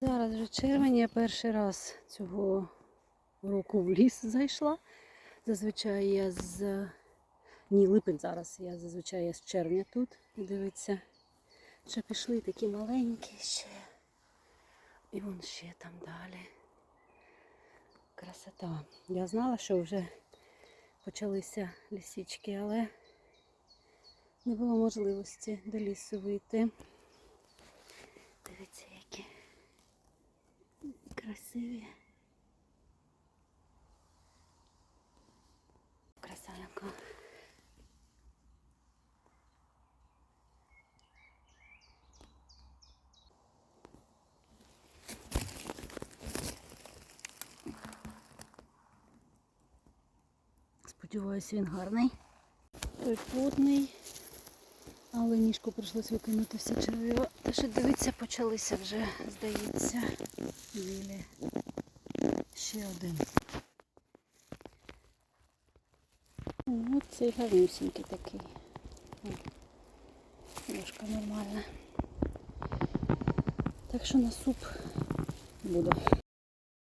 Зараз вже червень, я перший раз цього року в ліс зайшла. Зазвичай я з. Ні, липень зараз. Я зазвичай я з червня тут. Дивіться, що пішли такі маленькі ще. І вон ще там далі. Красота. Я знала, що вже почалися лісічки, але не було можливості до лісу вийти. Дивіться, які красиві. Краса яка. Сподіваюсь, він гарний. Той плотний, але ніжку прийшлось викинути все черв'я. Та ще дивіться, почалися вже, здається, білі. Ще один. Ось цей гарнюсінький такий. О, Ложка нормальна. Так що на суп буде.